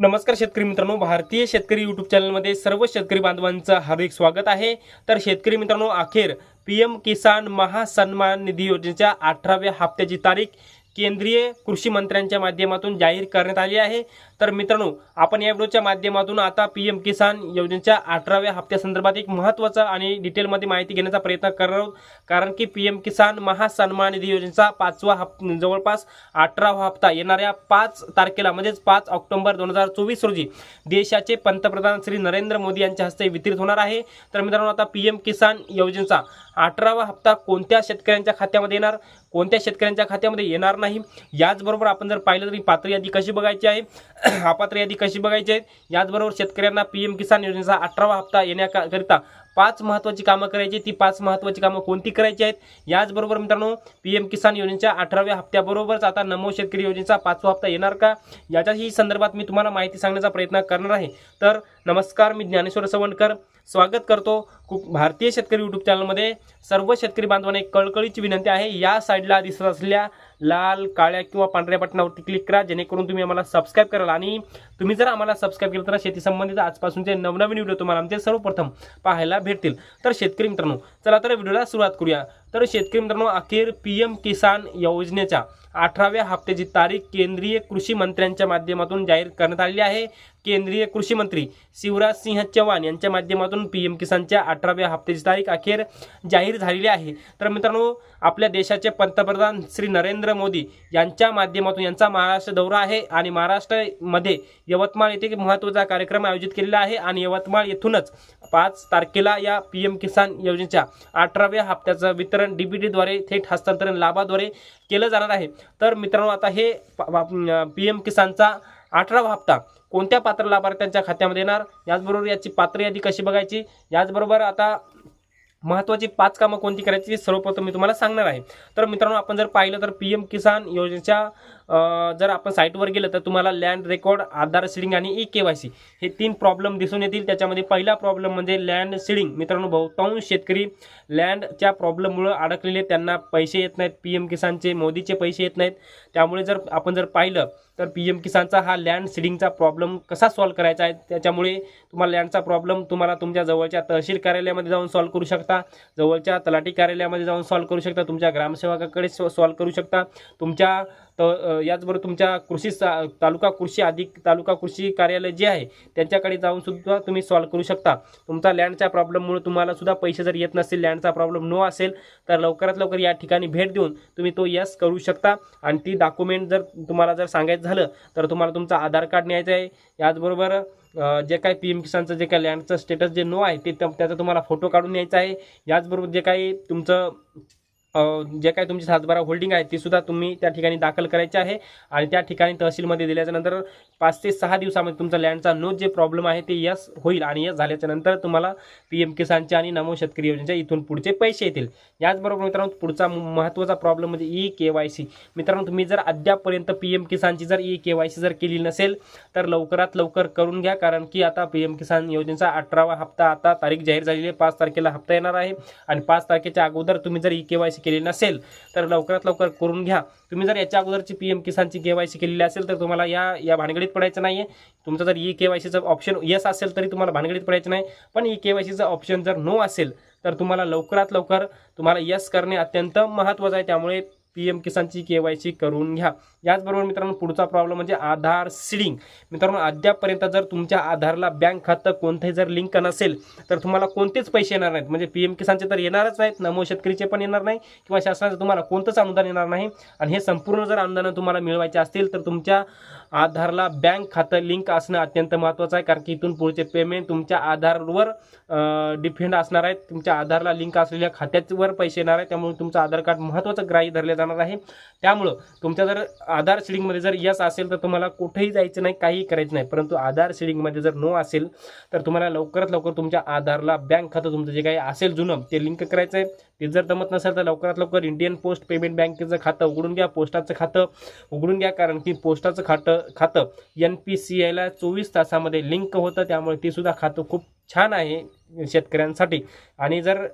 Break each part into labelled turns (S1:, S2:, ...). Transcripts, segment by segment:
S1: नमस्कार शेतकरी मित्रांनो भारतीय शेतकरी यूट्यूब चॅनलमध्ये सर्व शेतकरी बांधवांचं हार्दिक स्वागत आहे. तर शेतकरी मित्रांनो अखेर पी एम किसान महासन्मान निधी योजनेच्या अठराव्या हप्त्याची तारीख केंद्रीय कृषी मंत्र्यांच्या माध्यमातून जाहीर करण्यात आली आहे. तर मित्रांनो आपण या व्हिडिओच्या माध्यमातून आता पी एम किसान योजनेच्या अठराव्या हप्त्यासंदर्भात एक महत्त्वाचा आणि डिटेलमध्ये माहिती घेण्याचा प्रयत्न करणार आहोत. कारण की पी एम किसान महासन्मान निधी योजनेचा पाचवा हप जवळपास अठरावा हप्ता येणाऱ्या पाच तारखेला म्हणजेच पाच ऑक्टोबर दोन हजार चोवीस रोजी देशाचे पंतप्रधान श्री नरेंद्र मोदी यांच्या हस्ते वितरित होणार आहे. तर मित्रांनो आता पी एम किसान योजनेचा अठरावा हप्ता कोणत्या शेतकऱ्यांच्या खात्यामध्ये येणार? कोणत्या शेतकऱ्यांच्या खात्यामध्ये येणार नाही? याचबरोबर आपण जर पाहिलं तरी पात्र यादी कशी बघायची आहे? अपात्र यादी कशी बघायची आहे? याचबरोबर शेतकऱ्यांना पी एम किसान योजनेचा अठरावा हप्ता येण्याकरिता पाच महत्त्वाची कामं करायची ती पाच महत्त्वाची कामं कोणती करायची आहेत? याचबरोबर मित्रांनो पी एम किसान योजनेच्या अठराव्या हप्त्याबरोबरच आता नमो शेतकरी योजनेचा पाचवा हप्ता येणार का? याच्याही संदर्भात मी तुम्हाला माहिती सांगण्याचा प्रयत्न करणार आहे. तर नमस्कार मी ज्ञानेश्वर सवणकर स्वागत करतो कु भारतीय शेतकरी यूट्यूब चॅनलमध्ये सर्व शेतकरी बांधवांना एक कळकळीची विनंती आहे. या साईडला दिसत असलेल्या लाल काळ्या किंवा पांढऱ्या बटनावरती क्लिक करा जेणेकरून तुम्ही आम्हाला सबस्क्राईब कराल. आणि तुम्ही जर आम्हाला सबस्क्राईब केलं तर शेती संबंधित आजपासूनचे नवनवीन व्हिडिओ तुम्हाला आमचे सर्वप्रथम पाहायला भेटतील. तर शेतकरी मित्रांनो चला तर व्हिडिओला सुरुवात करूया. तर शेतकरी मित्रांनो अखेर पी एम किसान योजनेच्या अठराव्या हप्त्याची तारीख केंद्रीय कृषी मंत्र्यांच्या माध्यमातून जाहीर करण्यात आलेली आहे. केंद्रीय कृषी मंत्री शिवराज सिंह चव्हाण यांच्या माध्यमातून पी एम किसानच्या अठराव्या हप्त्याची तारीख अखेर जाहीर झालेली आहे. तर मित्रांनो आपल्या देशाचे पंतप्रधान श्री नरेंद्र मोदी यांच्या माध्यमातून यांचा महाराष्ट्र दौरा आहे आणि महाराष्ट्रामध्ये यवतमाळ येथे एक महत्त्वाचा कार्यक्रम आयोजित केलेला आहे आणि यवतमाळ येथूनच पाच तारखेला या पी एम किसान योजनेच्या अठराव्या हप्त्याचं वितरण डी डीबीटीद्वारे थेट हस्तांतरण लाभाद्वारे केलं जाणार आहे. तर मित्रांनो आता हे पी एम किसानचा अठरावा हप्ता कोणत्या पात्र लाभार्थ्यांच्या खात्यामध्ये येणार? याचबरोबर याची पात्र यादी कशी बघायची? याचबरोबर आता महत्त्वाची पाच कामं कोणती करायची? सर्वप्रथम मी तुम्हाला सांगणार आहे. तर मित्रांनो आपण जर पाहिलं तर पी एम किसान योजनेच्या जर आपण साईटवर गेलं तर तुम्हाला लँड रेकॉर्ड आधार सिडिंग आणि ई के वाय सी हे तीन प्रॉब्लेम दिसून येतील. त्याच्यामध्ये पहिला प्रॉब्लेम म्हणजे लँड सिडिंग. मित्रांनो बहुतांश शेतकरी लँडच्या प्रॉब्लेममुळं अडकलेले. त्यांना पैसे येत नाहीत. पी एम किसानचे मोदीचे पैसे येत नाहीत. त्यामुळे जर आपण जर पाहिलं तर पी एम किसानचा हा लँड सिडिंगचा प्रॉब्लेम कसा सॉल्व्ह करायचा आहे? त्याच्यामुळे तुम्हाला लँडचा प्रॉब्लेम तुम्हाला तुमच्या जवळच्या तहसील कार्यालयामध्ये जाऊन सॉल्व्ह करू शकता. जवळच्या तलाठी कार्यालयामध्ये जाऊन सॉल्व्ह करू शकता. तुमच्या ग्रामसेवकाकडे सॉल्व्ह करू शकता. तुमच्या तर याचबरोबर तुमच्या कृषी सा- तालुका कृषी अधिक तालुका कृषी कार्यालय जे आहे त्यांच्याकडे जाऊन सुद्धा तुम्ही सॉल्व्ह करू शकता. तुमचा लँडच्या प्रॉब्लेममुळे तुम्हाला सुद्धा पैसे जर येत नसतील लँडचा प्रॉब्लेम नो असेल तर लवकरात लवकर या ठिकाणी भेट देऊन तुम्ही तो यस करू शकता. आणि ती डॉक्युमेंट जर तुम्हाला जर सांगायचं झालं तर तुम्हाला तुमचं आधार कार्ड न्यायचं आहे. याचबरोबर जे काही पी एम किसानचं जे काही लँडचं स्टेटस जे नो आहे ते त्याचा तुम्हाला फोटो काढून न्यायचा आहे. याचबरोबर जे काही तुमचं जे काही तुमची सातबारा होल्डिंग आहे ती सुद्धा तुम्ही त्या ठिकाणी दाखल करायची आहे. आणि त्या ठिकाणी तहसीलमध्ये दिल्याच्यानंतर पाच ते सहा दिवसामध्ये तुमचा लँडचा नो जे प्रॉब्लेम आहे ते यस होईल आणि यस झाल्याच्यानंतर तुम्हाला पी एम किसानच्या आणि नमो शेतकरी योजनेच्या इथून पुढचे पैसे येतील. याचबरोबर मित्रांनो पुढचा महत्त्वाचा प्रॉब्लेम म्हणजे ई के वाय सी. मित्रांनो तुम्ही जर अद्यापपर्यंत पी एम किसानची जर ई के वाय सी जर केली नसेल तर लवकरात लवकर करून घ्या कारण की आता पी एम किसान योजनेचा अठरावा हप्ता आता तारीख जाहीर झालेली आहे. पाच तारखेला हप्ता येणार आहे. आणि पाच तारखेच्या अगोदर तुम्ही जर ई के वाय सी केली नसेल तर लवकरात लवकर करून घ्या. तुम्ही जर याच्या अगोदरची पी एम किसानची के वाय सी केलेली असेल तर तुम्हाला या या भानगडीत पडायचं नाही आहे तुमचं जर ई के वाय सीचं ऑप्शन येस असेल तरी तुम्हाला भानगडीत पडायचं नाही. पण ई के वाय सीचं ऑप्शन जर नो असेल तर तुम्हाला लवकरात लवकर तुम्हाला यस करणे अत्यंत महत्त्वाचं आहे. त्यामुळे पी एम किसानची के वाय सी करून घ्या. याचबरोबर मित्रांनो पुढचा प्रॉब्लेम म्हणजे आधार सिडिंग मित्रांनो अद्यापपर्यंत जर तुमच्या आधारला बँक खातं कोणतंही जर लिंक नसेल तर तुम्हाला कोणतेच पैसे येणार नाहीत. म्हणजे पी एम किसानचे तर येणारच नाहीत नमो शेतकरीचे पण येणार नाही किंवा शासनाचं तुम्हाला कोणतंच अनुदान येणार नाही. आणि हे संपूर्ण जर अनुदानं तुम्हाला मिळवायचे असतील तर तुमच्या आधारला बँक खातं लिंक असणं अत्यंत महत्त्वाचं आहे कारण की इथून पुढचे पेमेंट तुमच्या आधारवर डिपेंड असणार आहेत. तुमच्या आधारला लिंक असलेल्या खात्यावर पैसे येणार आहे त्यामुळे तुमचं आधार कार्ड महत्त्वाचं ग्राह्य धरले जाणार आहे. त्यामुळं तुमच्या जर आधार सिडिंगमध्ये जर यस असेल तर तुम्हाला कुठेही जायचं नाही काहीही करायचं नाही. परंतु आधार सिडिंगमध्ये जर नो असेल तर तुम्हाला लवकरात लवकर तुमच्या आधारला बँक खातं तुमचं जे काही असेल जुनं ते लिंक करायचं आहे. ते जर जमत नसेल तर लवकरात लवकर इंडियन पोस्ट पेमेंट बँकेचं खातं उघडून घ्या पोस्टाचं खातं उघडून घ्या. कारण की पोस्टाचं खातं खातं एन पी सी आयला चोवीस तासामध्ये लिंक होतं त्यामुळे ते सुद्धा खातं खूप छान आहे शेतकऱ्यांसाठी. आणि जर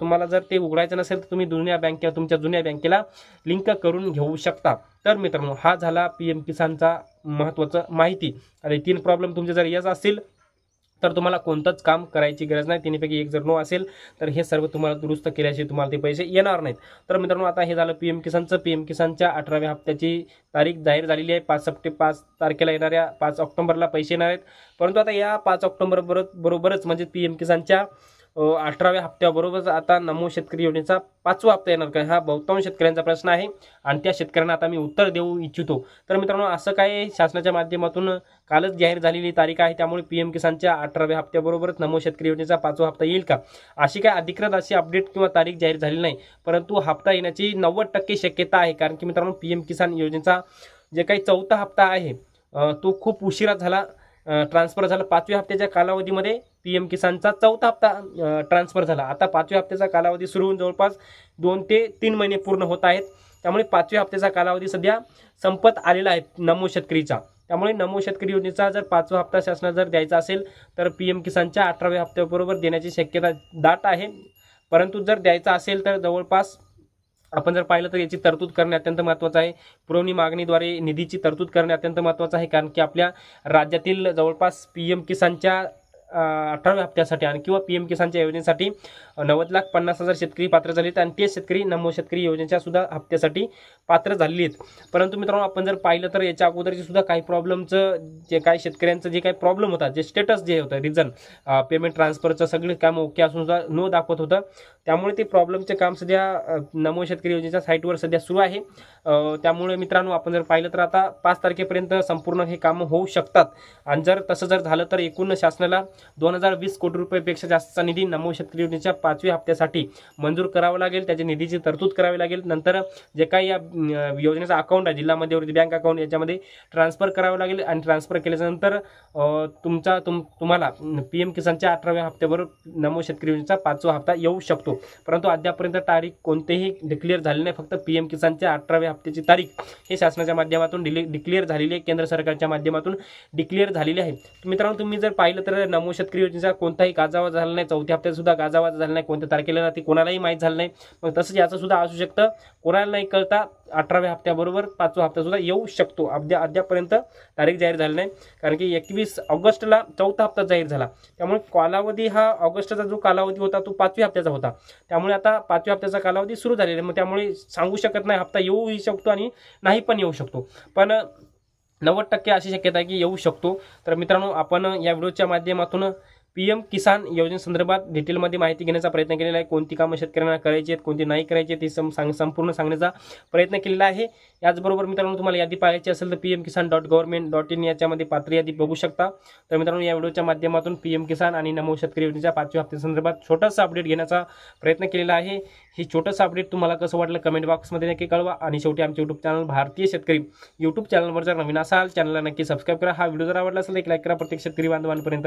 S1: तुम्हाला जर ते उघडायचं नसेल तर तुम्ही जुन्या बँके तुमच्या जुन्या बँकेला लिंक करून घेऊ शकता. तर मित्रांनो हा झाला पी एम किसानचा महत्त्वाचं माहिती. आणि तीन प्रॉब्लेम तुमचे जर येत असतील तर तुम्हाला कोणतंच काम करायची गरज नाही. तिन्हीपैकी एक जर नो असेल तर हे सर्व तुम्हाला दुरुस्त केल्याशिवाय तुम्हाला ते पैसे येणार नाहीत. तर मित्रांनो आता हे झालं पी एम किसानचं. पी एम किसानच्या अठराव्या हप्त्याची तारीख जाहीर झालेली आहे. पाच सप्टे पाच तारखेला येणाऱ्या पाच ऑक्टोबरला पैसे येणार आहेत. परंतु आता या पाच ऑक्टोबर बरोबरच म्हणजे पी एम किसानच्या अठराव्या हप्त्याबरोबरच आता नमो शेतकरी योजनेचा पाचवा हप्ता येणार का? हा बहुतांश शेतकऱ्यांचा प्रश्न आहे आणि त्या शेतकऱ्यांना आता मी उत्तर देऊ इच्छितो. तर मित्रांनो असं काय शासनाच्या माध्यमातून कालच जाहीर झालेली तारीख आहे. त्यामुळे पी एम किसानच्या अठराव्या हप्त्याबरोबरच नमो शेतकरी योजनेचा पाचवा हप्ता येईल का? अशी काय अधिकृत अशी अपडेट किंवा तारीख जाहीर झाली नाही. परंतु हप्ता येण्याची नव्वद टक्के शक्यता आहे. कारण की मित्रांनो पी एम किसान योजनेचा जे काही चौथा हप्ता आहे तो खूप उशिरा झाला. ट्रान्सफर झाला. पाचव्या हप्त्याच्या कालावधीमध्ये पी एम किसानचा चौथा हप्ता ट्रान्सफर झाला. आता पाचव्या हप्त्याचा कालावधी सुरू होऊन जवळपास दोन ते तीन महिने पूर्ण होत आहेत. त्यामुळे पाचव्या हप्त्याचा कालावधी सध्या संपत आलेला आहे नमो शेतकरीचा. त्यामुळे नमो शेतकरी योजनेचा जर पाचवा हप्ता शासनाला जर द्यायचा असेल तर पी एम किसानच्या अठराव्या हप्त्याबरोबर देण्याची शक्यता दाट आहे. परंतु जर द्यायचा असेल तर जवळपास आपण जर पाहिलं तर याची तरतूद करणे अत्यंत महत्त्वाचं आहे. पुरवणी मागणीद्वारे निधीची तरतूद करणे अत्यंत महत्त्वाचं आहे कारण की आपल्या राज्यातील जवळपास पी एम किसानच्या अठराव्या हप्त्यासाठी आणि किंवा पी एम किसानच्या योजनेसाठी नव्वद लाख पन्नास हजार शेतकरी पात्र झाले आहेत आणि ते शेतकरी नमो शेतकरी योजनेच्या सुद्धा हप्त्यासाठी पात्र झालेली आहेत परंतु मित्रांनो आपण जर पाहिलं तर याच्या अगोदरचे सुद्धा काही प्रॉब्लेमचं जे काही शेतकऱ्यांचं जे काही प्रॉब्लेम होता जे स्टेटस जे होतं रिझन पेमेंट ट्रान्सफरचं सगळे काम ओके असून सुद्धा नो दाखवत होतं. त्यामुळे ते प्रॉब्लेमचे काम सध्या नमो शेतकरी योजनेच्या साईटवर सध्या सुरू आहे. त्यामुळे मित्रांनो आपण जर पाहिलं तर आता पाच तारखेपर्यंत संपूर्ण हे कामं होऊ शकतात. आणि जर तसं जर झालं तर एकूण शासनाला दोन हजार वीस कोटी रुपयेपेक्षा जास्तचा निधी नमो शेतकरी योजनेच्या पाचव्या हप्त्यासाठी मंजूर करावा लागेल. त्याच्या निधीची तरतूद करावी लागेल. नंतर जे काही या योजनेचा अकाउंट आहे जिल्हा मध्यवर्ती बँक अकाउंट याच्यामध्ये ट्रान्सफर करावं लागेल आणि ट्रान्सफर केल्यानंतर तुमचा तुम तुम्हाला पी एम किसानच्या अठराव्या हप्त्यावर नमो शेतकरी योजनेचा पाचवा हप्ता येऊ शकतो. परंतु अद्यापर्यंत तारीख कोणतेही डिक्लेअर झाली नाही. फक्त पी एम किसानच्या अठराव्या हप्त्याची तारीख हे शासनाच्या माध्यमातून डिले डिक्लेअर झालेली आहे. केंद्र सरकारच्या माध्यमातून डिक्लेअर झालेली आहे. मित्रांनो तुम्ही जर पाहिलं तर नमो शेतकरी योजनेचा कोणताही गाजावा झाला नाही. चौथ्या हप्त्यात सुद्धा गाजावा झाला नाही. कोणत्या तारखेला ना ते कोणालाही माहीत झालं नाही. मग तसंच याचं सुद्धा असू शकतं. कोणाला नाही कळता अठराव्या हप्त्याबरोबर पाचवा हप्ता सुद्धा येऊ शकतो. अद्या अद्यापर्यंत तारीख जाहीर झाली नाही. कारण की एकवीस ऑगस्टला चौथा हप्ता जाहीर झाला. त्यामुळे कालावधी हा ऑगस्टचा जो कालावधी होता तो पाचव्या हप्त्याचा होता. त्यामुळे आता पाचव्या हप्त्याचा कालावधी सुरू झालेला आहे. मग त्यामुळे सांगू शकत नाही हप्ता येऊही शकतो आणि नाही पण येऊ शकतो. पण नव्वद टक्के अशी शक्यता आहे की येऊ शकतो. तर मित्रांनो आपण या व्हिडिओच्या माध्यमातून पी एम किसान योजनेसंदर्भात डिटेलमध्ये माहिती घेण्याचा प्रयत्न केलेला आहे. कोणती कामं शेतकऱ्यांना करायची आहेत कोणती नाही करायची आहेत ते सम सांग संपूर्ण सांगण्याचा प्रयत्न केलेला आहे. याचबरोबर मित्रांनो तुम्हाला यादी पाहायची असेल तर P M Kisan dot government dot in याच्यामध्ये पात्र यादी बघू शकता. तर मित्रांनो या व्हिडिओच्या माध्यमातून पी एम किसान आणि नमो शेतकरी योजनेच्या पाचव्या हप्त्यासंदर्भात छोटासा अपडेट घेण्याचा प्रयत्न केलेला आहे. हे छोटंसं अपडेट तुम्हाला कसं वाटलं कमेंट बॉक्समध्ये नक्की कळवा. आणि शेवटी आमचे यूट्यूब चॅनल भारतीय शेतकरी यूट्यूब चॅनलवर जर नवीन असाल चॅनलला नक्की सबस्क्राईब करा. हा व्हिडिओ जर आवडला असेल एक लाईक करा. प्रत्येक शेतकरी बांधवांपर्यंत